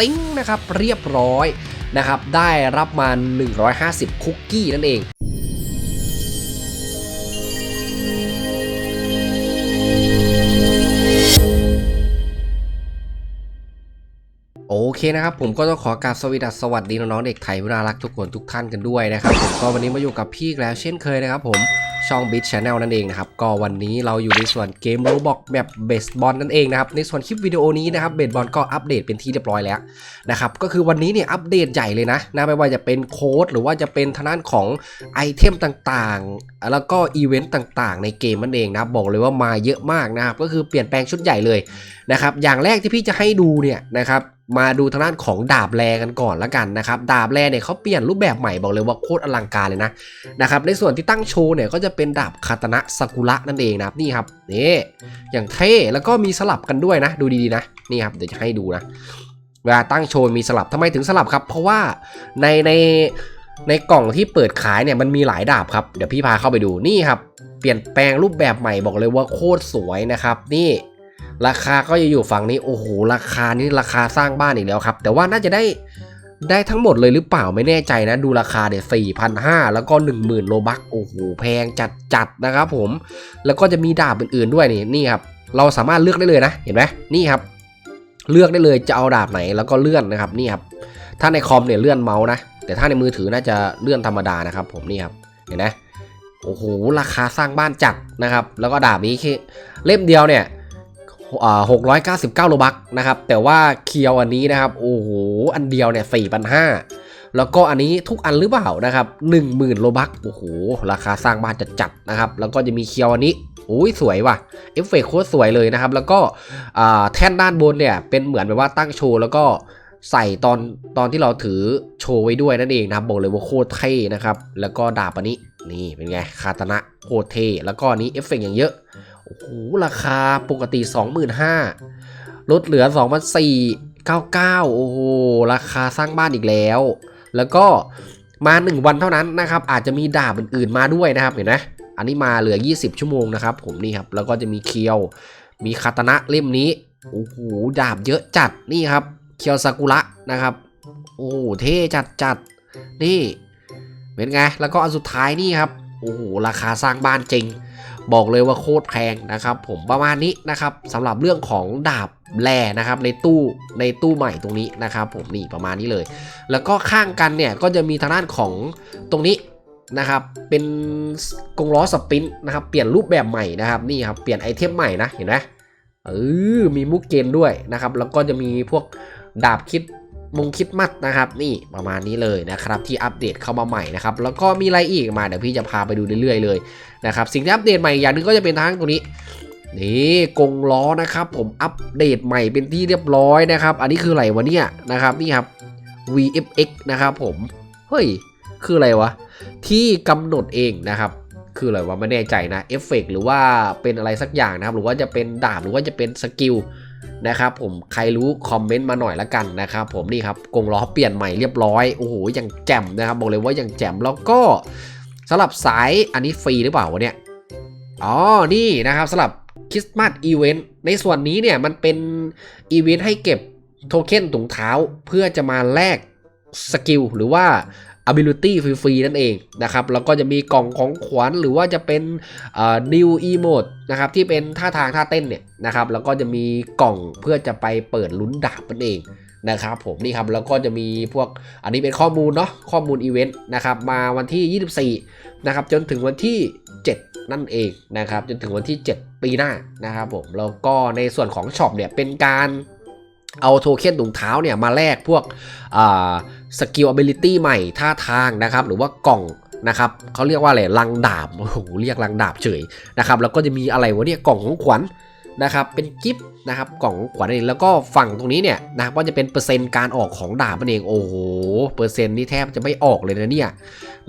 ติ้งนะครับเรียบร้อยนะครับได้รับมา 150 คุกกี้นั่นเองโอเคนะครับผมก็ต้องขอกราบสวสดัสสวัสดีน้องๆเด็กไทยเวลารักทุกคนทุกท่านกันด้วยนะครับผมก็วันนี้มาอยู่กับพี่แล้วเช่นเคยนะครับผม ช่อง b i t Channel นั่นเองนะครับ ก็วันนี้เราอยู่ในส่วนเกมโรบอกแบบเบสบอลนั่นเองนะครับ ในส่วนคลิปวิดีโอนี้นะครับเบสบอลก็อัปเดตเป็นที่เรียบร้อยแล้วนะครับ ก็คือวันนี้เนี่ยอัปเดตใหญ่เลยนะนะไม่ว่าจะเป็นโค้ดหรือว่าจะเป็นทางด้านของไอเทมต่างๆ แล้วก็อีเวนต์ต่างๆ ในเกมนั่นเองนะบบอกเลยว่ามาเยอะมากนะครับก็คือเปลี่ยนแปลงชุดใหญ่เลยนะครับอย่างแรกที่พี่จะให้ดูเนี่ยนะครับ มาดูทางด้านของดาบแรกันก่อนละกันนะครับ ดาบแรเนี่ยเขาเปลี่ยนรูปแบบใหม่บอกเลยว่าโคตรอลังการเลยนะนะครับในส่วนที่ตั้งโชว์เนี่ยก็จะเป็นดาบคาตนะซากุระนั่นเองนะครับนี่ครับนี่อย่างเท่แล้วก็มีสลับกันด้วยนะ ดูดีๆนะนี่ครับเดี๋ยวจะให้ดูนะเวลาตั้งโชว์มีสลับทำไมถึงสลับครับ เพราะว่าในในในกล่องที่เปิดขายเนี่ยมันมีหลายดาบครับเดี๋ยวพี่พาเข้าไปดูนี่ครับเปลี่ยนแปลงรูปแบบใหม่บอกเลยว่าโคตรสวยนะครับ นี่ ราคาก็จะอยู่ฝั่งนี้โอ้โหราคานี่ราคาสร้างบ้านอีกแล้วครับ แต่ว่าน่าจะได้ได้ทั้งหมดเลยหรือเปล่าไม่แน่ใจนะ ดูราคาเนี่ยสี่พันห้าแล้วก็ 1 0,000 โลบักโอ้โหแพงจัดจัดนะครับผม แล้วก็จะมีดาบอื่นๆด้วยนี่นี่ครับเราสามารถเลือกได้เลยนะเห็นไหมนี่ครับ เลือกได้เลยจะเอาดาบไหนแล้วก็เลื่อนนะครับนี่ครับถ้าในคอมเนี่ยเลื่อนเมาส์นะ แต่ถ้าในมือถือน่าจะเลื่อนธรรมดานะครับ ผมนี่ครับเห็นไหมโอ้โหราคาสร้างบ้านจัดนะครับ แล้วก็ดาบนี้แค่เล่มเดียวเนี่ย อ่า699โลบักนะครับ แต่ว่าเคียวอันนี้นะครับ โอ้โห อันเดียวเนี่ย4,500แล้วก็อันนี้ทุกอันหรือเปล่านะครับ10,000โลบักโอ้โห ราคาสร้างบ้านจะจัดนะครับ แล้วก็จะมีเคียวอันนี้โอ้ยสวยว่ะเอฟเฟกต์โคตรสวยเลยนะครับ แล้วก็แท่นด้านบนเนี่ยเป็นเหมือนแบบว่าตั้งโชว์แล้วก็ใส่ตอนตอนที่เราถือโชว์ไว้ด้วยนั่นเองนะครับบอกเลยว่าโคตรเท่นะครับ แล้วก็ดาบอันนี้นี่เป็นไงคาตนะโคตรเท่แล้วก็อันนี้เอฟเฟกต์อย่างเยอะ โอ้ราคาปกติ 25,000ลดเหลือ 24,99 โอ้โห ราคาสร้างบ้านอีกแล้ว แล้วก็มา 1 วันเท่านั้นนะครับ อาจจะมีดาบอื่นๆมาด้วยนะครับ เห็นไหมอันนี้มาเหลือ 20 ชั่วโมงนะครับ ผมนี่ครับ แล้วก็จะมีเคียว มีคาตนะเล่มนี้ โอ้โห ดาบเยอะจัด นี่ครับ เคียวซากุระนะครับ โอ้โห เท่จัดจัด นี่ เป็นไง แล้วก็อันสุดท้ายนี่ครับ โอ้โห ราคาสร้างบ้านจริง บอกเลยว่าโคตรแพงนะครับผมประมาณนี้นะครับสำหรับเรื่องของดาบแร่นะครับในตู้ในตู้ใหม่ตรงนี้นะครับผมนี่ประมาณนี้เลย แล้วก็ข้างกันเนี่ยก็จะมีทางด้านของตรงนี้นะครับเป็นกงล้อสปรินต์นะครับเปลี่ยนรูปแบบใหม่นะครับนี่ครับเปลี่ยนไอเทมใหม่นะเห็นไหมเออมีมุกเกนด้วยนะครับแล้วก็จะมีพวกดาบคิด มงคิดมัดนะครับ นี่ประมาณนี้เลยนะครับ ที่อัปเดตเข้ามาใหม่นะครับ แล้วก็มีอะไรอีกมาเดี๋ยวพี่จะพาไปดูเรื่อยๆเลยนะครับ สิ่งที่อัปเดตใหม่อย่างหนึงก็จะเป็นทางตรงนี้นี่กงล้อนะครับ ผมอัปเดตใหม่เป็นที่เรียบร้อยนะครับ อันนี้คืออะไรวะเนี่ยนะครับนี่ครับ VFX นะครับผมเฮ้ยคืออะไรวะที่กำหนดเองนะครับคืออะไรวะไม่แน่ใจนะเอฟเฟกหรือว่าเป็นอะไรสักอย่างนะครับ หรือว่าจะเป็นดาบหรือว่าจะเป็นสกิล นะครับผมใครรู้คอมเมนต์มาหน่อยละกันนะครับผมนี่ครับกงล้อเปลี่ยนใหม่เรียบร้อยโอ้โหอย่างแจ่มนะครับบอกเลยว่าอย่างแจ่มแล้วก็สำหรับสายอันนี้ฟรีหรือเปล่าวะเนี่ยอ๋อนี่นะครับสำหรับคริสต์มาสอีเวนต์ในส่วนนี้เนี่ยมันเป็นอีเวนต์ให้เก็บโทเค็นถุงเท้าเพื่อจะมาแลกสกิลหรือว่า ability ฟรีๆนั่นเองนะครับแล้วก็จะมีกล่องของขวัญหรือว่าจะเป็น new emote นะครับที่เป็นท่าทางท่าเต้นเนี่ยนะครับแล้วก็จะมีกล่องเพื่อจะไปเปิดลุ้นดาบนั่นเองนะครับผมนี่ครับแล้วก็จะมีพวกอันนี้เป็นข้อมูลเนาะข้อมูลอีเวนต์นะครับมาวันที่ 24นะครับจนถึงวันที่ 7 นั่นเองนะครับจนถึงวันที่ 7 ปีหน้านะครับผมแล้วก็ในส่วนของช็อปเนี่ยเป็นการเอาโทเค็นถุงเท้าเนี่ยมาแลกพวก สกิล ability ใหม่ท่าทางนะครับ หรือว่ากล่องนะครับเขาเรียกว่าอะไรลังดาบโอ้โหเรียกลังดาบเฉยนะครับ แล้วก็จะมีอะไรวะเนี่ยกล่องของขวัญนะครับ เป็นกิฟต์นะครับกล่องขวัญเองแล้วก็ฝั่งตรงนี้เนี่ยนะครับว่าจะเป็นเปอร์เซ็นต์การออกของดาบนั่นเองโอ้โหเปอร์เซ็นต์นี่แทบจะไม่ออกเลยนะเนี่ย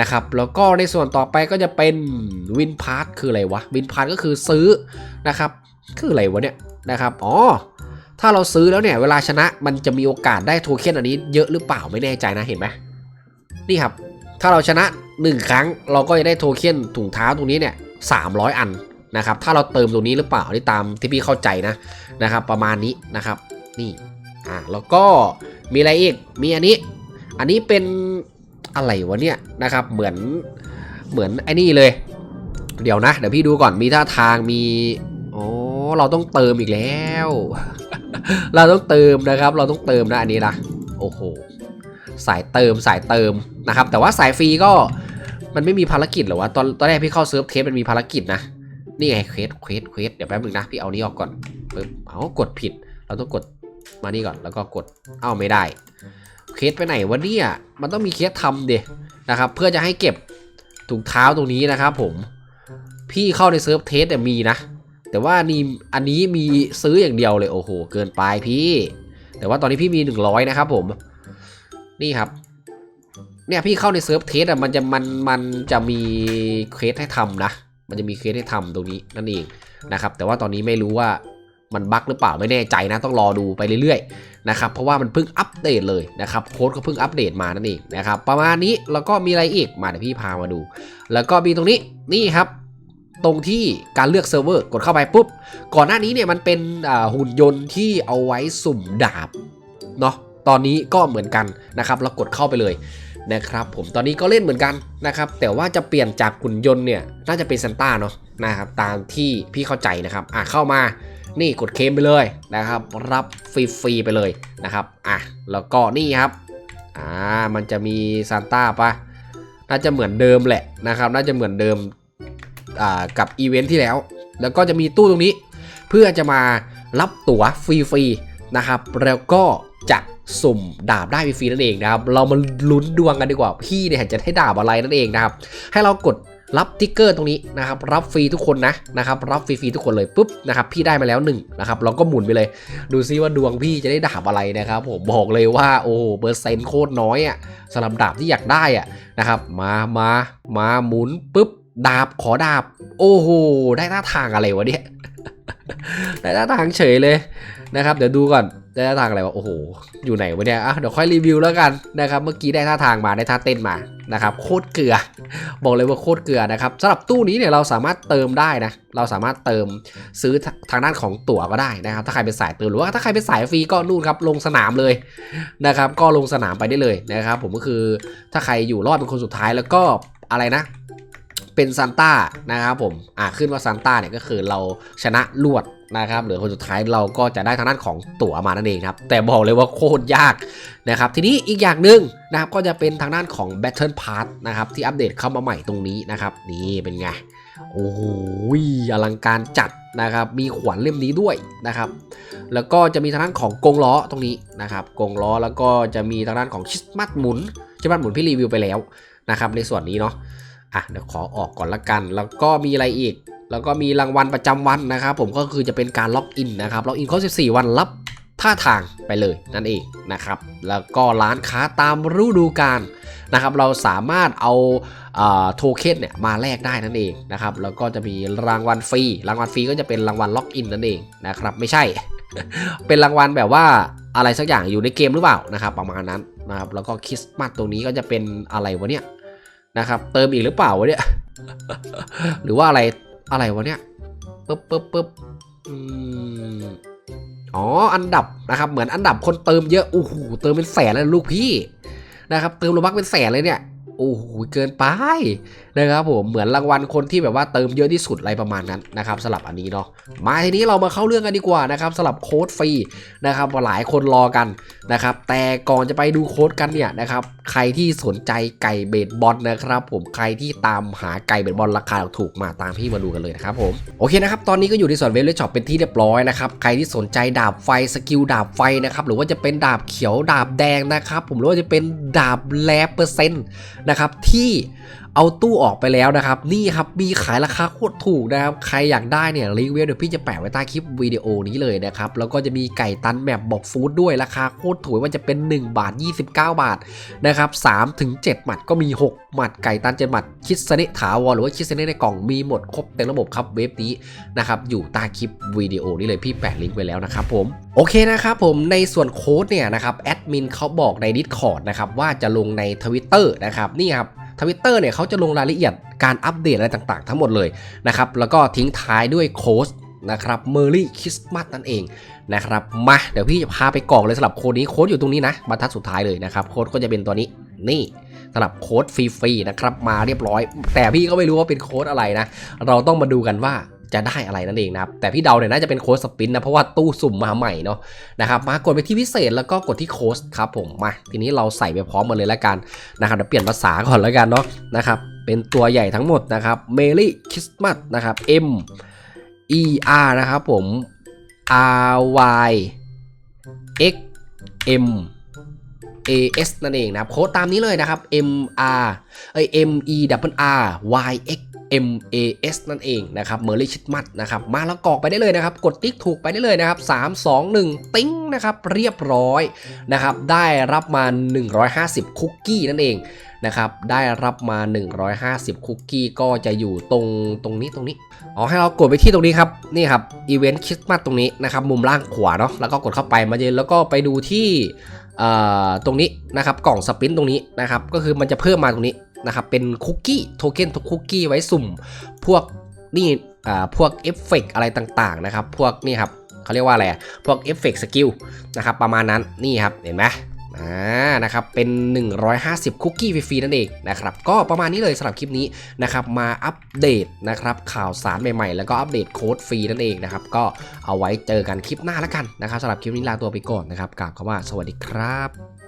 นะครับแล้วก็ในส่วนต่อไปก็จะเป็นวินพาร์ทคืออะไรวะวินพาร์ทก็คือซื้อนะครับ คืออะไรวะเนี่ยนะครับอ๋อ ถ้าเราซื้อแล้วเนี่ยเวลาชนะมันจะมีโอกาสได้โทเค็นอันนี้เยอะหรือเปล่าไม่แน่ใจนะเห็นไหมนี่ครับ ถ้าเราชนะ 1 ครั้งเราก็จะได้โทเค็นถุงเท้าตรงนี้เนี่ย300 อันนะครับ ถ้าเราเติมตรงนี้หรือเปล่าที่ตามที่พี่เข้าใจนะนะครับ ประมาณนี้นะครับ นี่อ่าแล้วก็มีอะไรอีกมีอันนี้ อันนี้เป็นอะไรวะเนี่ยนะครับ เหมือนเหมือนไอ้นี่เลย เดี๋ยวนะ เดี๋ยวพี่ดูก่อนมีท่าทางมีโอ้เราต้องเติมอีกแล้ว เราต้องเติมนะครับ เราต้องเติมนะอันนี้นะโอ้โหสายเติมสายเติมนะครับ แต่ว่าสายฟรีก็มันไม่มีภารกิจหรอวะตอนตอนแรกพี่เข้าเซิร์ฟเทสมันมีภารกิจนะนี่ไงเควสเควสเควสเดี๋ยวแป๊บนึงนะพี่เอานี้ออกก่อนปึ๊บเอากดผิด เราต้องกดมานี่ก่อนแล้วก็กดเอ้าไม่ได้เควสไปไหนวะเนี่ยมันต้องมีเคสทำเดนะครับ เพื่อจะให้เก็บถุงเท้าตรงนี้นะครับ ผมพี่เข้าในเซิร์ฟเทสแต่ยมีนะ แต่ว่านี่อันนี้มีซื้ออย่างเดียวเลยโอ้โห เกินไปพี่ แต่ว่าตอนนี้พี่มี 100 นะครับผม นี่ครับ เนี่ยพี่เข้าในเซิร์ฟเทสอะมันจะมันมันจะมีเคสให้ทำนะ มันจะมีเคสให้ทำตรงนี้นั่นเองนะครับ แต่ว่าตอนนี้ไม่รู้ว่ามันบั๊กหรือเปล่าไม่แน่ใจนะต้องรอดูไปเรื่อยๆนะครับเพราะว่ามันเพิ่งอัปเดตเลยนะครับโค้ดก็เพิ่งอัปเดตมานั่นเองนะครับประมาณนี้แล้วก็มีอะไรอีกมาเดี๋ยวพี่พามาดู แล้วก็มีตรงนี้นี่ครับ ตรงที่การเลือกเซิร์ฟเวอร์กดเข้าไปปุ๊บ ก่อนหน้านี้เนี่ยมันเป็นหุ่นยนต์ที่เอาไว้สุ่มดาบเนาะตอนนี้ก็เหมือนกันนะครับเรากดเข้าไปเลยนะครับผมตอนนี้ก็เล่นเหมือนกันนะครับแต่ว่าจะเปลี่ยนจากหุ่นยนต์เนี่ยน่าจะเป็นซันต้าเนาะนะครับตามที่พี่เข้าใจนะครับอะเข้ามานี่กดเคมไปเลยนะครับ รับฟรีๆไปเลยนะครับอะแล้วก็นี่ครับอ่ามันจะมีซันต้าปะน่าจะเหมือนเดิมแหละนะครับ น่าจะเหมือนเดิม กับอีเวนท์ที่แล้ว แล้วก็จะมีตู้ตรงนี้ เพื่อจะมารับตั๋วฟรีๆนะครับ แล้วก็จะสุ่มดาบได้ฟรีนั่นเองนะครับ เรามาลุ้นดวงกันดีกว่า พี่เนี่ยจะให้ดาบอะไรนั่นเองนะครับ ให้เรากดรับติ๊กเกอร์ตรงนี้นะครับ รับฟรีทุกคนนะนะครับ รับฟรีๆทุกคนเลยปุ๊บนะครับ พี่ได้มาแล้วหนึ่งนะครับเราก็หมุนไปเลย ดูซิว่าดวงพี่จะได้ดาบอะไรนะครับผมบอกเลยว่าโอ้เปอร์เซ็นต์โคตรน้อยอะ่ะสำหรับดาบที่อยากได้อะนะครับ มามามาหมุนปุ๊บ ดาบขอดาบ โอ้โห ได้ท่าทางอะไรวะเนี่ย ได้ท่าทางเฉยเลยนะครับ เดี๋ยวดูก่อน ได้ท่าทางอะไรวะ โอ้โห อยู่ไหนวะเนี่ยอะเดี๋ยวค่อยรีวิวแล้วกันนะครับ เมื่อกี้ได้ท่าทางมา ได้ท่าเต้นมา นะครับ โคตรเกลือ บอกเลยว่าโคตรเกลือนะครับสำหรับตู้นี้เนี่ยเราสามารถเติมได้นะ เราสามารถเติมซื้อทางด้านของตั๋วก็ได้นะครับ ถ้าใครเป็นสายเติมหรือว่าถ้าใครเป็นสายฟรีก็นู่นครับ ลงสนามเลยนะครับ ก็ลงสนามไปได้เลยนะครับ ผมก็คือ ถ้าใครอยู่รอดเป็นคนสุดท้ายแล้วก็อะไรนะ เป็นซานต้านะครับผมอ่าขึ้นว่าซานต้าเนี่ยก็คือเราชนะลวดนะครับเหลือคนสุดท้ายเราก็จะได้ทางด้านของตั๋วมานั่นเองครับ แต่บอกเลยว่าโคตรยากนะครับ ทีนี้อีกอย่างหนึ่งนะครับก็จะเป็นทางด้านของ Battle Pass นะครับที่อัปเดตเข้ามาใหม่ตรงนี้นะครับ นี่เป็นไง โอ้โหอลังการจัดนะครับ มีขวัญเล่มนี้ด้วยนะครับ แล้วก็จะมีทางด้านของกงล้อตรงนี้นะครับกงล้อแล้วก็จะมีทางด้านของชิสมัดหมุนชิสมัดหมุนพี่รีวิวไปแล้วนะครับในส่วนนี้เนาะ อะเดี๋ยวขอออกก่อนละกัน แล้วก็มีอะไรอีก แล้วก็มีรางวัลประจำวันนะครับผมก็คือจะเป็นการล็อกอินนะครับล็อกอินครบ14 วันรับท่าทางไปเลยนั่นเองนะครับ แล้วก็ร้านค้าตามฤดูกาลนะครับ เราสามารถเอาโทเค็นเนี่ยมาแลกได้นั่นเองนะครับ แล้วก็จะมีรางวัลฟรี รางวัลฟรีก็จะเป็นรางวัลล็อกอินนั่นเองนะครับ ไม่ใช่ เป็นรางวัลแบบว่าอะไรสักอย่างอยู่ในเกมหรือเปล่านะครับ ประมาณนั้นนะครับ แล้วก็คริสต์มาสตรงนี้ก็จะเป็นอะไรวะเนี่ย นะครับเติมอีกหรือเปล่าวะเนี่ย หรือว่าอะไรอะไรวะเนี่ยปึ๊บปึ๊บปึ๊บอืมอ๋ออันดับนะครับเหมือนอันดับคนเติมเยอะโอ้โหเติมเป็นแสนเลยลูกพี่นะครับเติมโลบักเป็นแสนเลยเนี่ย โอ้โหเกินไปนะครับผมเหมือนรางวัลคนที่แบบว่าเติมเยอะที่สุดอะไรประมาณนั้นนะครับสลับอันนี้เนาะมาทีนี้เรามาเข้าเรื่องกันดีกว่านะครับสลับโค้ดฟรีนะครับหลายคนรอกันนะครับแต่ก่อนจะไปดูโค้ดกันเนี่ยนะครับใครที่สนใจไก่เบสบอลนะครับผมใครที่ตามหาไก่เบสบอลราคาถูกมาตามพี่มาดูกันเลยนะครับผมโอเคนะครับตอนนี้ก็อยู่ในส่วนเว็บเลช็อปเป็นที่เรียบร้อยนะครับใครที่สนใจดาบไฟสกิลดาบไฟนะครับหรือว่าจะเป็นดาบเขียวดาบแดงนะครับผมหรือว่าจะเป็นดาบแลเปอร์เซ็นต์นะครับที่ เอาตู้ออกไปแล้วนะครับ นี่ครับมีขายราคาโคตรถูกนะครับ ใครอยากได้เนี่ยลิงก์เว็บเดี๋ยวพี่จะแปะไว้ใต้คลิปวิดีโอนี้เลยนะครับ แล้วก็จะมีไก่ตันแบบบอกฟู้ดด้วยราคาโคตรถูกว่าจะเป็น 1 บาท 29 บาทนะครับ3ถึง7หมัดก็มี 6 หมัดไก่ตัน7หมัดคิดสเนถาวรหรือว่าคิดสเนในกล่องมีหมดครบเต็มระบบครับเว็บนี้นะครับอยู่ใต้คลิปวิดีโอนี้เลยพี่แปะลิงก์ไว้แล้วนะครับผมโอเคนะครับผมในส่วนโค้ดเนี่ยนะครับแอดมินเขาบอกใน Discord นะครับว่าจะลงใน Twitter นะครับนี่ครับ ทวิตเตอร์เนี่ยเขาจะลงรายละเอียดการอัปเดตอะไรต่างๆ ทั้งหมดเลยนะครับแล้วก็ทิ้งท้ายด้วยโค้ดนะครับเมอร์รี่คริสต์มาสนั่นเองนะครับมาเดี๋ยวพี่จะพาไปกรอกเลยสำหรับโค้ดนี้โค้ดอยู่ตรงนี้นะบรรทัดสุดท้ายเลยนะครับโค้ดก็จะเป็นตัวนี้นี่สำหรับโค้ดฟรีๆนะครับมาเรียบร้อย แต่พี่ก็ไม่รู้ว่าเป็นโค้ดอะไรนะ เราต้องมาดูกันว่า จะได้อะไรนั่นเองนะครับ แต่พี่เดาเนี่ยน่าจะเป็นโค้ดสปินนะ เพราะว่าตู้สุ่มมาใหม่เนาะนะครับมากดไปที่พิเศษแล้วก็กดที่โค้ดครับผมมา ทีนี้เราใส่ไปพร้อมกันเลยแล้วกันนะครับเดี๋ยวเปลี่ยนภาษาก่อนแล้วกันเนาะนะครับเป็นตัวใหญ่ทั้งหมดนะครับเมลี่คริสต์มาสนะครับ M E R นะครับผม R Y X M A S นั่นเองนะครับโค้ดตามนี้เลยนะครับ M R เอ้ย M E W R Y X M A S นั่นเองนะครับเมอร์ลี่ชิดมัดนะครับมาแล้วกรอกไปได้เลยนะครับ กดติ๊กถูกไปได้เลยนะครับ 3 2 1 ติ้งนะครับเรียบร้อยนะครับได้รับมา 150 คุกกี้นั่นเองนะครับได้รับมา 150 คุกกี้ก็จะอยู่ตรงตรงนี้ตรงนี้อ๋อให้เรากดไปที่ตรงนี้ครับนี่ครับอีเวนต์คริสต์มาสตรงนี้นะครับมุมล่างขวาเนาะแล้วก็กดเข้าไปมาเย็นแล้วก็ไปดูที่ตรงนี้นะครับกล่องสปินตรงนี้นะครับก็คือมันจะเพิ่มมาตรงนี้ นะครับเป็นคุกกี้โทเค็นทุกคุกกี้ไว้สุ่มพวกนี่อ่าพวกเอฟเฟกอะไรต่างๆนะครับพวกนี่ครับเขาเรียกว่าอะไรพวกเอฟเฟกสกิลนะครับประมาณนั้นนี่ครับเห็นไหมอ่านะครับเป็น 150 คุกกี้ฟรีๆนั่นเองนะครับก็ประมาณนี้เลยสำหรับคลิปนี้นะครับมาอัปเดตนะครับข่าวสารใหม่ๆ แล้วก็อัปเดตโค้ดฟรีนั่นเองนะครับก็เอาไว้เจอกันคลิปหน้าแล้วกันนะครับสำหรับคลิปนี้ลาตัวไปก่อนนะครับกล่าวคำว่าสวัสดีครับ